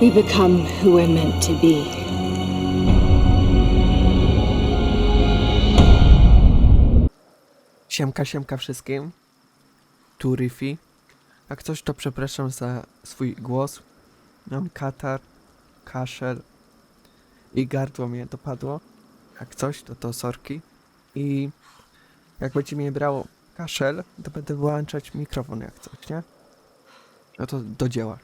we become who we're meant to be. Siemka, siemka wszystkim. Tu Riffy. Jak coś, to przepraszam za swój głos. Mam katar, kaszel i gardło mnie dopadło. Jak coś, to to sorki. I jak będzie mnie brało kaszel, to będę wyłączać mikrofon jak coś, nie? No to do dzieła.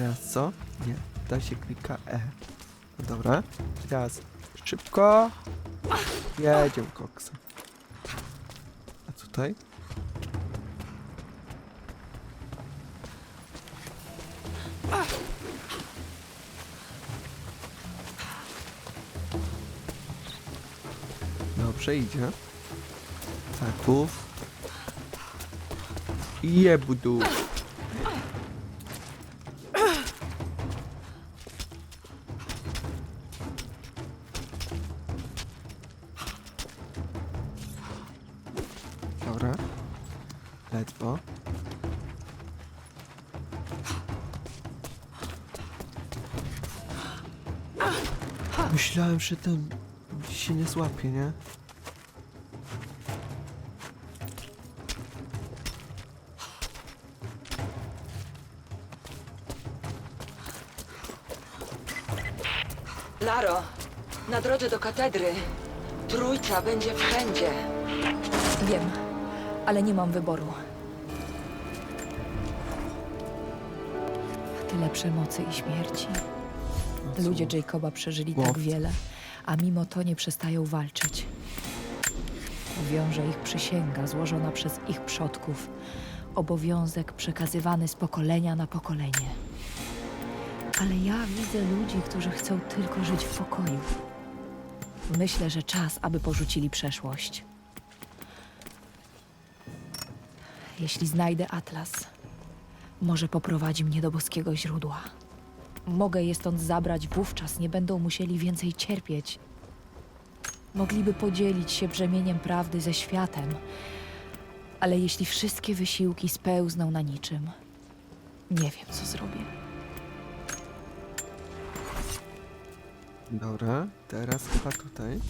Teraz co? Nie, da się klika E. No dobra, teraz szybko. Jedziemy koksa. A tutaj? Dobrze, idzie. Taków. Jebudu. Myślałem, że ten się nie złapie, nie? Laro, na drodze do katedry trójca będzie wszędzie. Wiem, ale nie mam wyboru. Tyle przemocy i śmierci. Ludzie Jacoba przeżyli tak wiele, a mimo to nie przestają walczyć. Wiąże ich przysięga złożona przez ich przodków, obowiązek przekazywany z pokolenia na pokolenie. Ale ja widzę ludzi, którzy chcą tylko żyć w pokoju. Myślę, że czas, aby porzucili przeszłość. Jeśli znajdę atlas, może poprowadzi mnie do boskiego źródła. Mogę je stąd zabrać, wówczas nie będą musieli więcej cierpieć. Mogliby podzielić się brzemieniem prawdy ze światem, ale jeśli wszystkie wysiłki spełzną na niczym, nie wiem, co zrobię. Dobra, teraz chyba tutaj.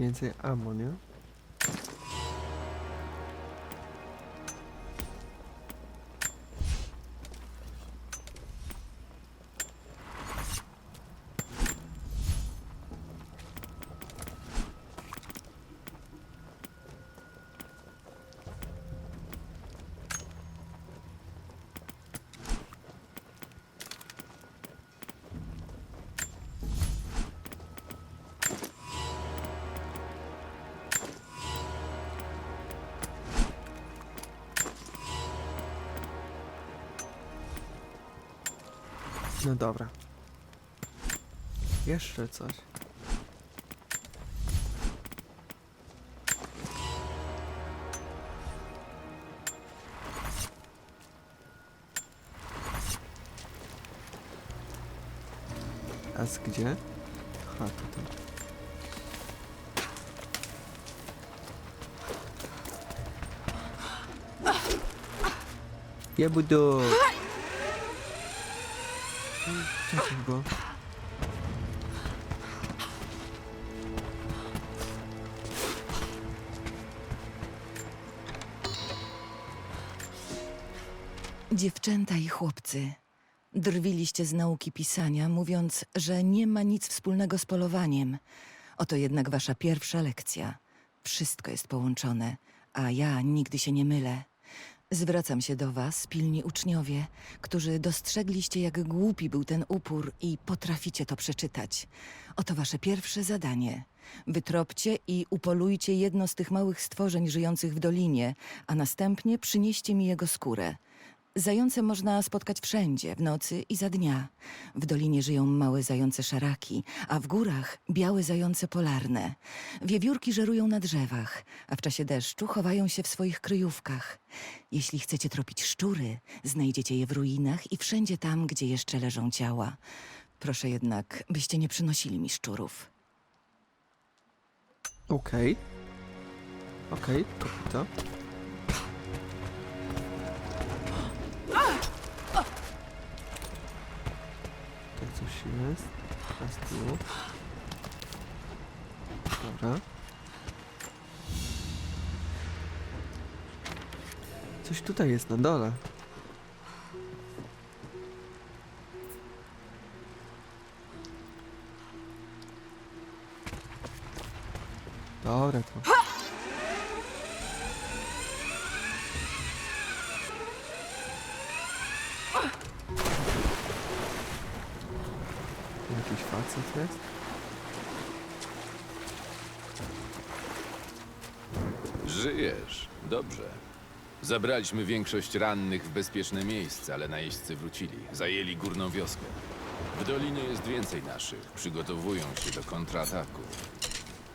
Więcej ammo, nie? No dobra. Jeszcze coś. A z gdzie? Aha, tutaj. Jebudu! Co Dziewczęta i chłopcy, drwiliście z nauki pisania, mówiąc, że nie ma nic wspólnego z polowaniem. Oto jednak wasza pierwsza lekcja. Wszystko jest połączone, a ja nigdy się nie mylę. Zwracam się do was, pilni uczniowie, którzy dostrzegliście, jak głupi był ten upór i potraficie to przeczytać. Oto wasze pierwsze zadanie. Wytropcie i upolujcie jedno z tych małych stworzeń żyjących w dolinie, a następnie przynieście mi jego skórę. Zające można spotkać wszędzie, w nocy i za dnia. W dolinie żyją małe zające szaraki, a w górach białe zające polarne. Wiewiórki żerują na drzewach, a w czasie deszczu chowają się w swoich kryjówkach. Jeśli chcecie tropić szczury, znajdziecie je w ruinach i wszędzie tam, gdzie jeszcze leżą ciała. Proszę jednak, byście nie przynosili mi szczurów. Okej. Okej, kopito. Jest. Teraz tu. Dobra. Coś tutaj jest na dole. Dobra to. Zabraliśmy większość rannych w bezpieczne miejsce, ale najeźdźcy wrócili. Zajęli górną wioskę. W dolinie jest więcej naszych. Przygotowują się do kontrataku.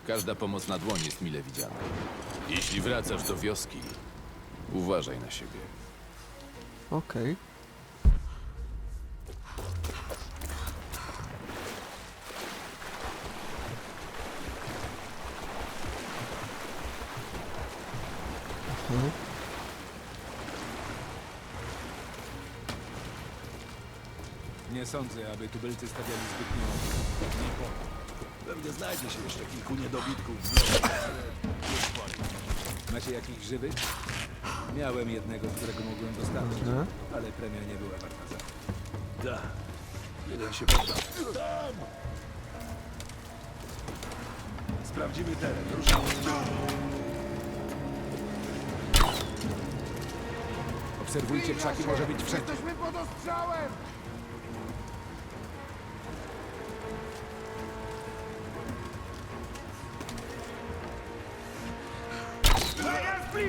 Każda pomoc na dłoń jest mile widziana. Jeśli wracasz do wioski, uważaj na siebie. Okej. Nie sądzę, aby tubylcy stawiali zbytnio niepokój. Pewnie znajdzie się jeszcze kilku niedobitków. Macie jakichś żywych? Miałem jednego, którego mogłem dostarczyć, Dobra. ale premia nie była warta za. Da. Jeden się poda. Tam! Sprawdzimy teren. Ruszamy. Obserwujcie krzaki, może być wszędzie.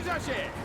Zbliża się!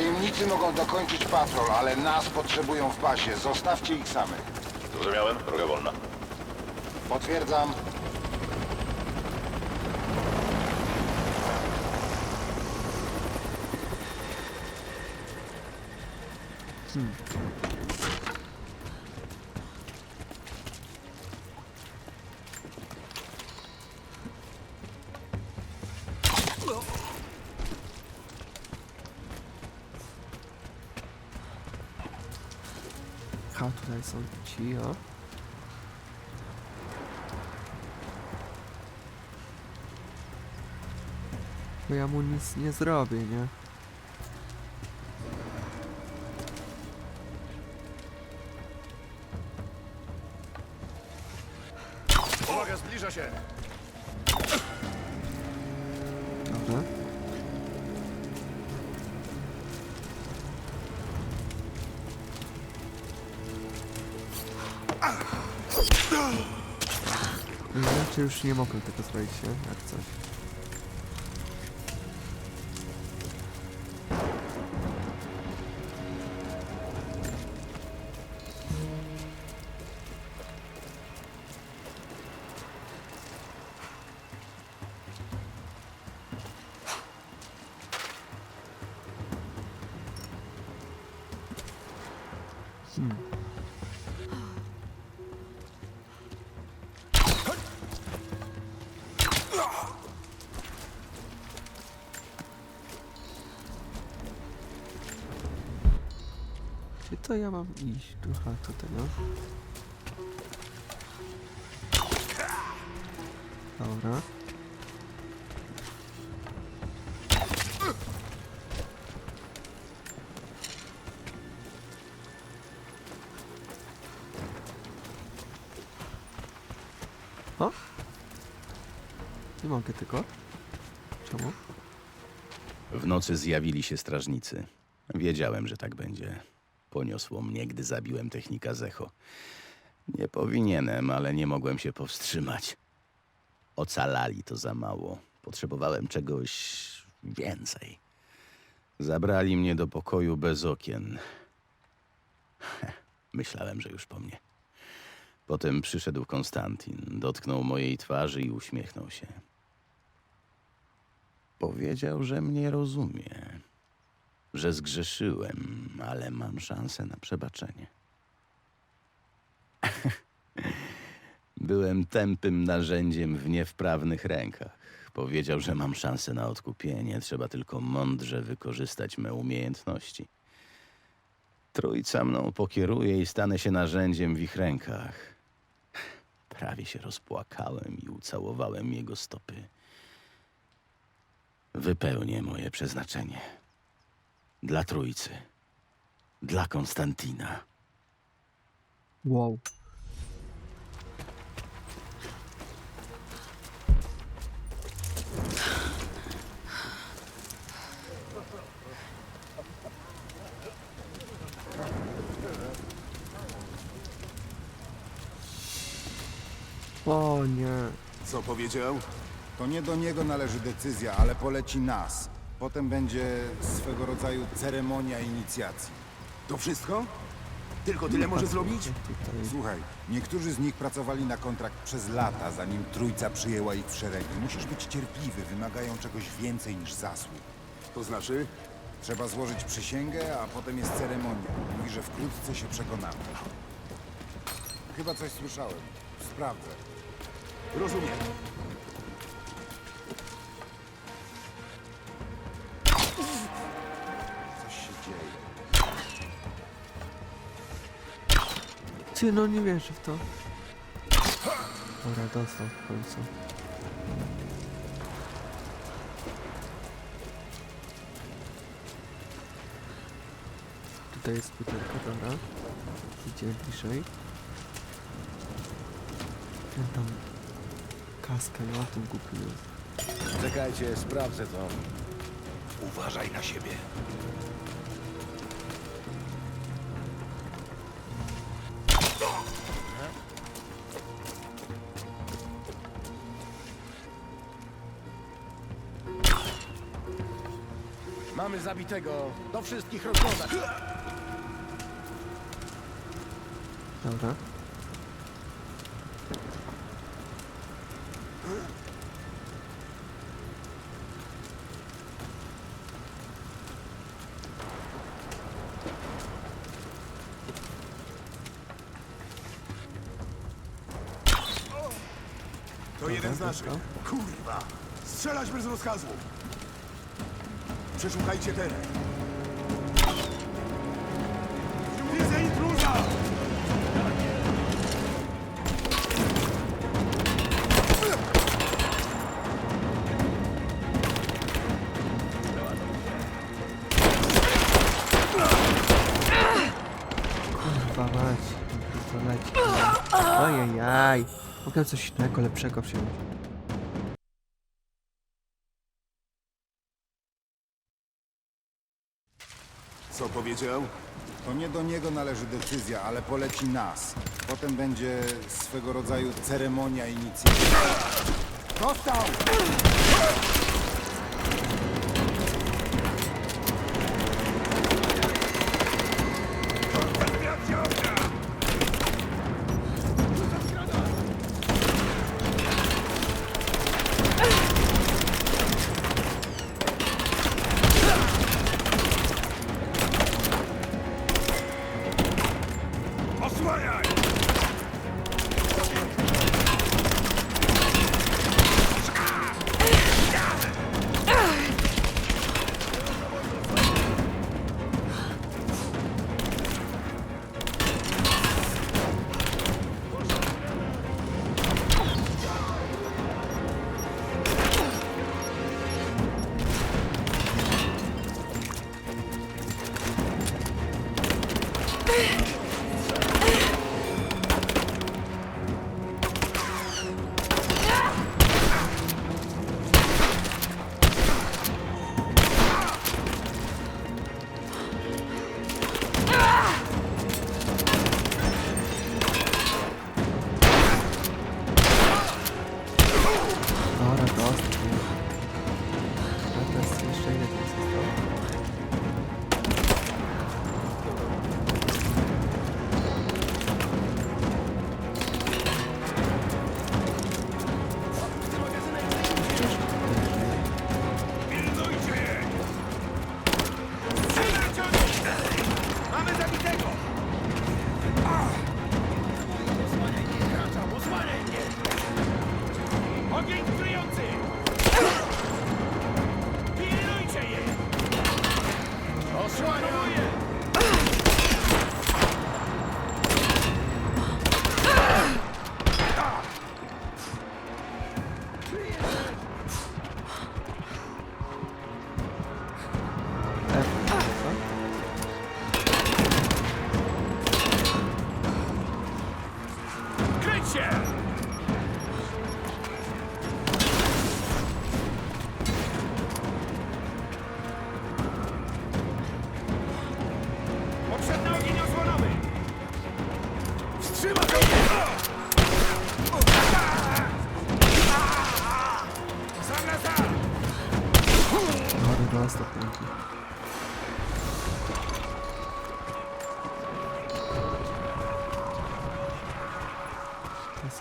Najemnicy mogą dokończyć patrol, ale nas potrzebują w bazie. Zostawcie ich samych. Zrozumiałem. Droga wolna. Potwierdzam. Tutaj są ci, o. Bo ja mu nic nie zrobię, nie? już nie mogę tego zrobić, nie? Jak coś. Hmm. To ja mam iść? Aha, tutaj no. Dobra. O? Nie mogę tylko. Czemu? W nocy zjawili się strażnicy. Wiedziałem, że tak będzie. Poniosło mnie, gdy zabiłem technika Zecho. Nie powinienem, ale nie mogłem się powstrzymać. Ocalali to za mało. Potrzebowałem czegoś więcej. Zabrali mnie do pokoju bez okien. Myślałem, że już po mnie. Potem przyszedł Konstantin, dotknął mojej twarzy i uśmiechnął się. Powiedział, że mnie rozumie, że zgrzeszyłem, ale mam szansę na przebaczenie. Byłem tępym narzędziem w niewprawnych rękach. Powiedział, że mam szansę na odkupienie, trzeba tylko mądrze wykorzystać me umiejętności. Trójca mną pokieruje i stanę się narzędziem w ich rękach. Prawie się rozpłakałem i ucałowałem jego stopy. Wypełnię moje przeznaczenie. Dla Trójcy. Dla Konstantina. Wow. O nie. Co powiedział? To nie do niego należy decyzja, ale poleci nas. Potem będzie swego rodzaju ceremonia inicjacji. To wszystko? Tylko tyle może zrobić? Słuchaj, niektórzy z nich pracowali na kontrakt przez lata, zanim trójca przyjęła ich w szeregi. Musisz być cierpliwy, wymagają czegoś więcej niż zasług. To znaczy? Trzeba złożyć przysięgę, a potem jest ceremonia. Mówi, że wkrótce się przekonamy. Chyba coś słyszałem. Sprawdzę. Rozumiem. Ty, no nie wierzę w to. Dobra, dostał w końcu. Tutaj jest butelka, dobra. Idziemy bliżej. Ten tam kaskę, no tym jest. Czekajcie, sprawdzę to. Uważaj na siebie. Zabitego. Do wszystkich rozglądać. Dobra. To jeden z naszych. Kurwa! Strzelać bez rozkazu! Przeszukajcie teren. Widzę intruza! Kurwa mać. To leci. Ojejaj. Mogę coś innego, lepszego wziąć. Co powiedział? To nie do niego należy decyzja, ale poleci nas. Potem będzie swego rodzaju ceremonia inicjacji. Dostał!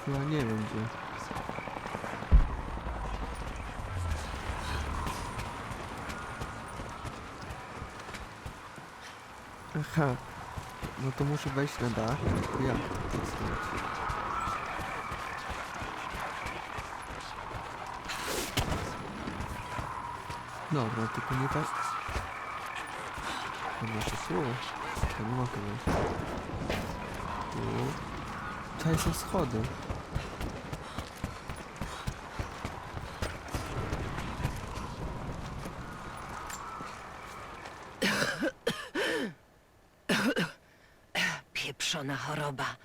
Teraz chyba nie wiem gdzie. Aha. No to muszę wejść na dach. Jak to zrobić? Dobra, tylko nie tak. To tu. To nie mogę wejść. Tu. Tutaj są schody. Pieprzona choroba.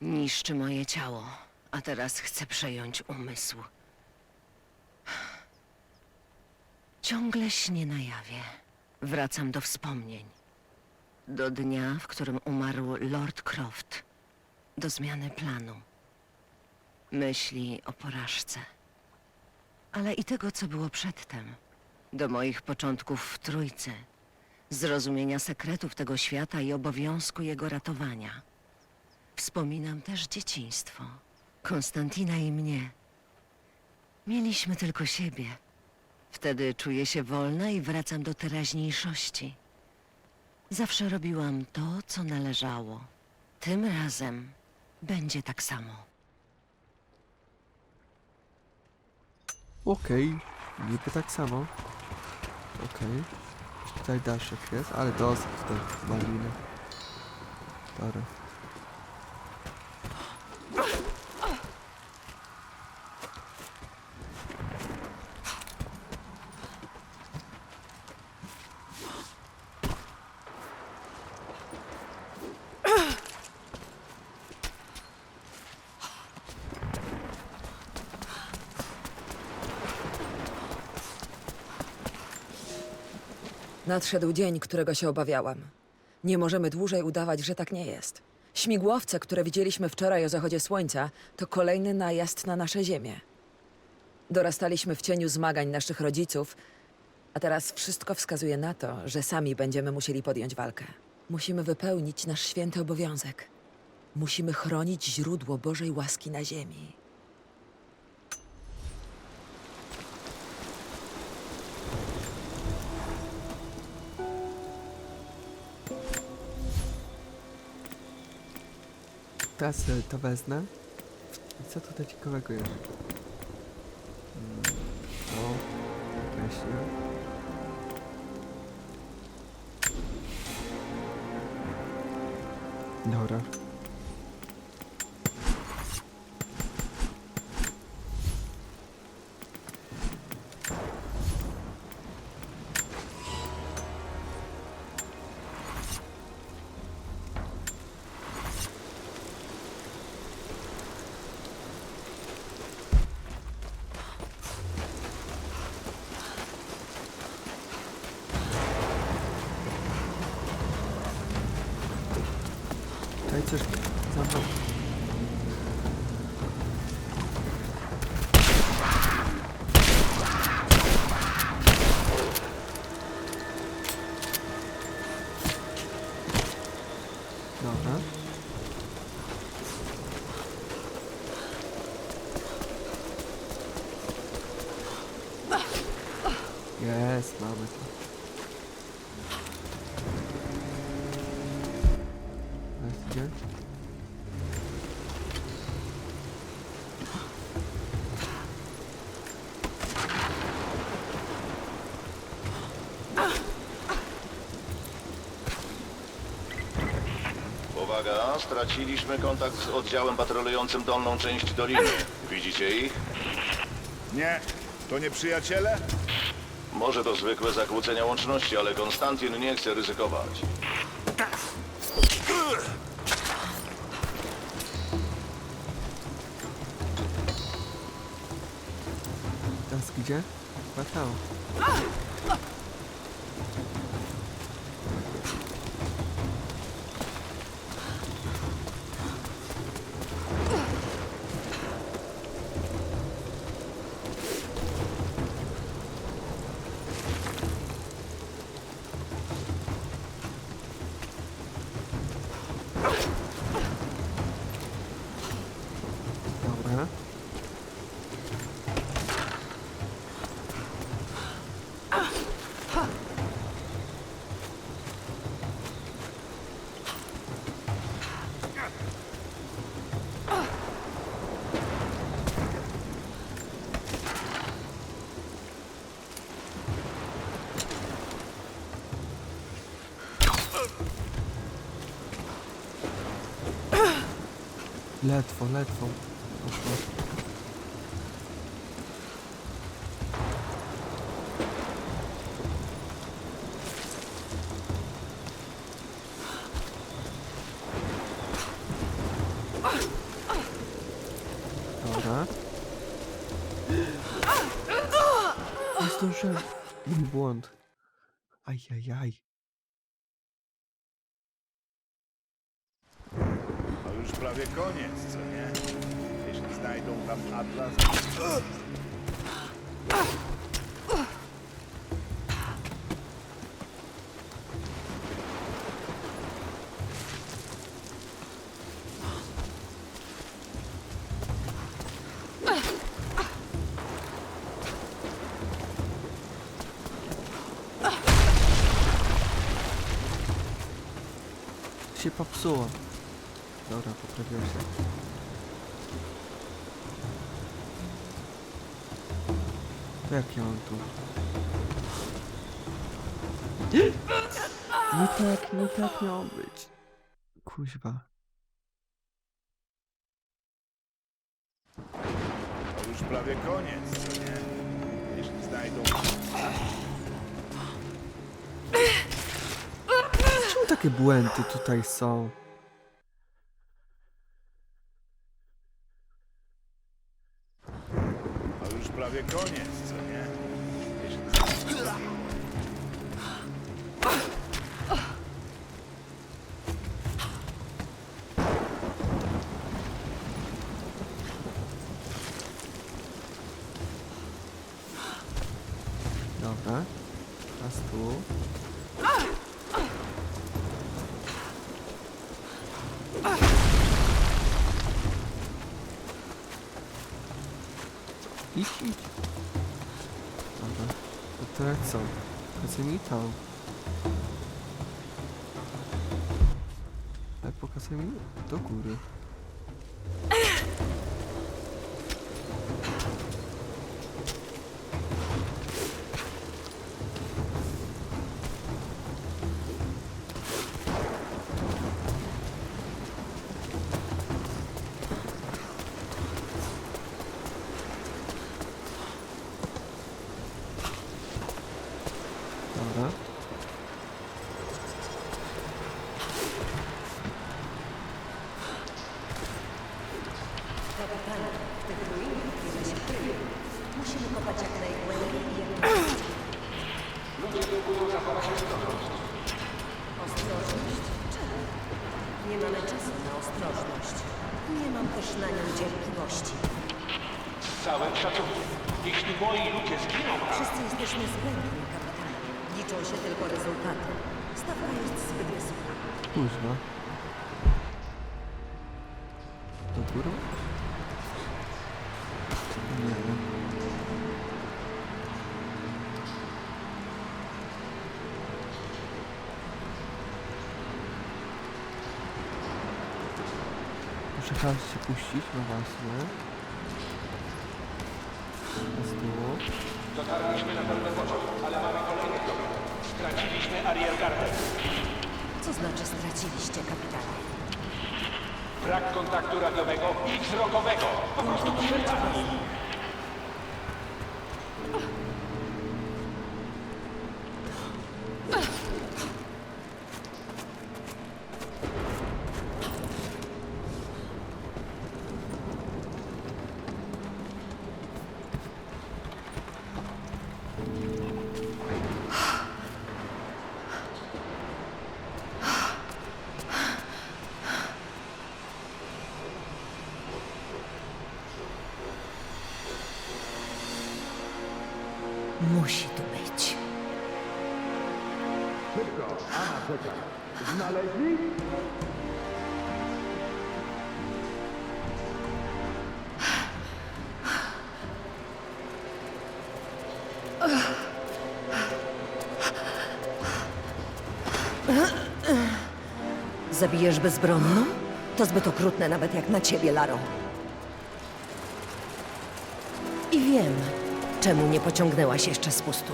Niszczy moje ciało, a teraz chcę przejąć umysł. Ciągle śnię na jawie. Wracam do wspomnień. Do dnia, w którym umarł Lord Croft. Do zmiany planu. Myśli o porażce. Ale i tego, co było przedtem. Do moich początków w Trójce. Zrozumienia sekretów tego świata i obowiązku jego ratowania. Wspominam też dzieciństwo. Konstantina i mnie. Mieliśmy tylko siebie. Wtedy czuję się wolna i wracam do teraźniejszości. Zawsze robiłam to, co należało. Tym razem będzie tak samo. Okej. Niby tak samo. Okej. Tutaj daszek jest, ale dosyć tutaj maliny. Dobra. Nadszedł dzień, którego się obawiałam. Nie możemy dłużej udawać, że tak nie jest. Śmigłowce, które widzieliśmy wczoraj o zachodzie słońca, to kolejny najazd na nasze ziemię. Dorastaliśmy w cieniu zmagań naszych rodziców, a teraz wszystko wskazuje na to, że sami będziemy musieli podjąć walkę. Musimy wypełnić nasz święty obowiązek. Musimy chronić źródło Bożej łaski na ziemi. Teraz to wezmę. I co tutaj ciekawego jest? Mm, O, właśnie. Dobra. Uwaga, straciliśmy kontakt z oddziałem patrolującym dolną część doliny. Widzicie ich? Nie, to nie przyjaciele? Może to zwykłe zakłócenia łączności, ale Konstantin nie chce ryzykować. Teraz gdzie? Ledwo, ledwo. Poszło. Dobra. Nie zdążyłem. Mój błąd. Ajajaj. To już prawie koniec, co nie? Jeśli znajdą tam atlas... się popsuło. Dobra, poprawiłem się. To jak ja mam tu? Nie tak, nie tak miało być. Kuźba. To już prawie koniec, co nie? Jeśli znajdą... Czemu takie błędy tutaj są? To już prawie koniec, co nie? Dobra. Teraz tu. Idź, idź. Dobra. To teraz co? Pokazuj mi to. Ale pokazuj mi do góry. Się tylko rezultaty. Stawka jest zbyt wysoka. Kuźwa. Do góry? Nie wiem. Muszę teraz się puścić, no właśnie. Z tyłu. dotarliśmy na pociąg, ale mamy kolejny problem. Straciliśmy ariergardę. Co znaczy straciliście, kapitanie? Brak kontaktu radiowego i wzrokowego. Po prostu przerwani. Zabijesz bezbronną? To zbyt okrutne nawet jak na ciebie, Laro. I wiem, czemu nie pociągnęłaś jeszcze z pustu.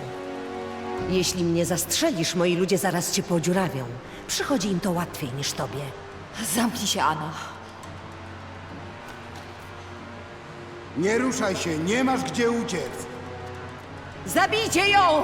Jeśli mnie zastrzelisz, moi ludzie zaraz cię podziurawią. Przychodzi im to łatwiej niż tobie. Zamknij się, Anna. Nie ruszaj się, nie masz gdzie uciec. Zabijcie ją!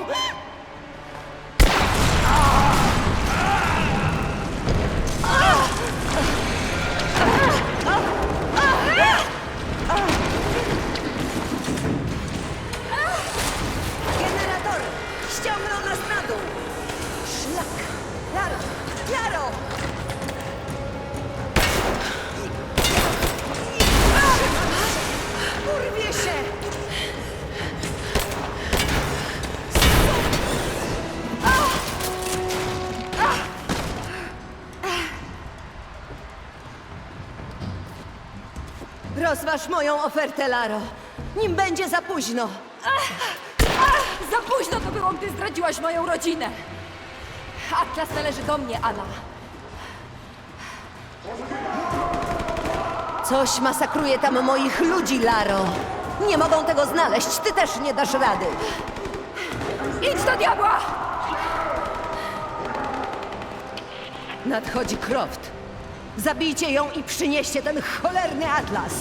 Rozważ moją ofertę, Laro. Nim będzie za późno. Za późno to było, gdy zdradziłaś moją rodzinę. Atlas należy do mnie, Anna. Coś masakruje tam moich ludzi, Laro. Nie mogą tego znaleźć. Ty też nie dasz rady. Idź do diabła! Nadchodzi Croft. Zabijcie ją i przynieście ten cholerny atlas.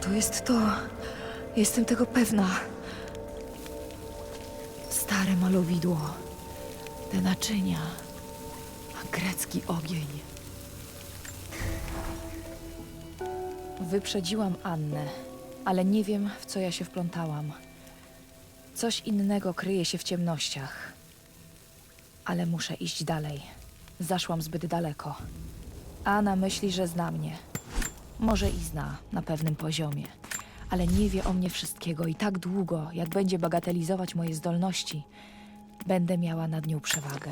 To jest to. Jestem tego pewna. Stare malowidło. Te naczynia. A grecki ogień. Wyprzedziłam Annę, ale nie wiem, w co ja się wplątałam. Coś innego kryje się w ciemnościach. Ale muszę iść dalej. Zaszłam zbyt daleko. Anna myśli, że zna mnie. Może i zna na pewnym poziomie, ale nie wie o mnie wszystkiego i tak długo, jak będzie bagatelizować moje zdolności, będę miała nad nią przewagę.